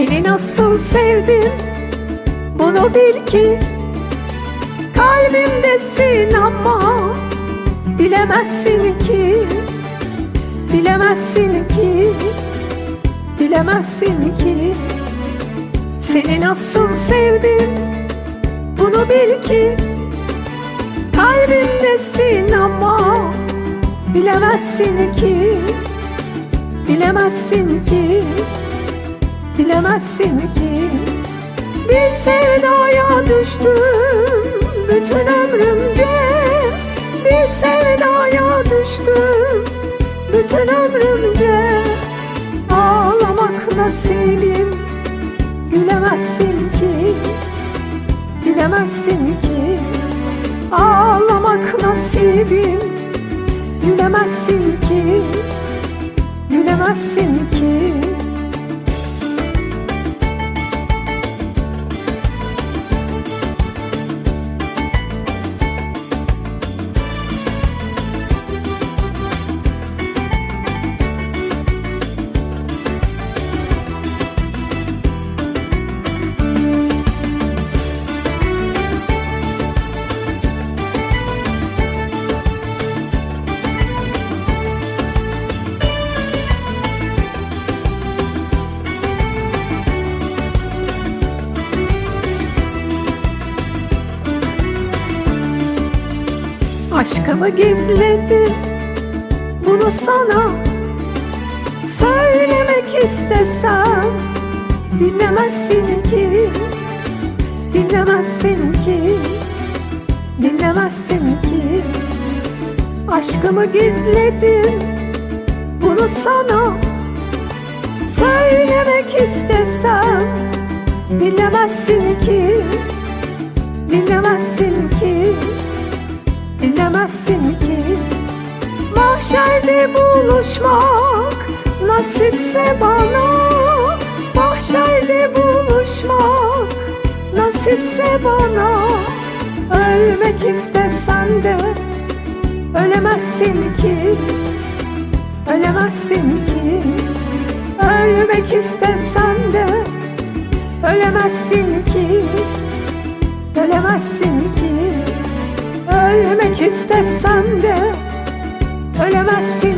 Seni nasıl sevdim. Bunu bil ki Kalbimdesin ama bilemezsin ki Bilemezsin ki Bilemezsin ki. Seni nasıl sevdim. Bunu bil ki Kalbimdesin ama bilemezsin ki Bilemezsin ki Bilemezsin ki. Bir sevdaya düştüm bütün ömrümce. Bir sevdaya düştüm bütün ömrümce. Ağlamak nasibim Gülemezsin ki. Gülemezsin ki. Ağlamak nasibim Gülemezsin ki. Gülemezsin ki Aşkımı gizledim Bunu sana Söylemek istesem Dinlemezsin ki Dinlemezsin ki Dinlemezsin ki. Aşkımı gizledim Bunu sana Söylemek istesem Dinlemezsin ki Dinlemezsin Bilemezsin ki. Mahşerde buluşmak Nasipse bana. Mahşerde buluşmak Nasipse bana. Ölmek istesen de Ölemezsin ki. Ölemezsin ki. Ölmek istesen de Ölemezsin ki. Ölemezsin ki. Ölmek istesem de ölemezsin.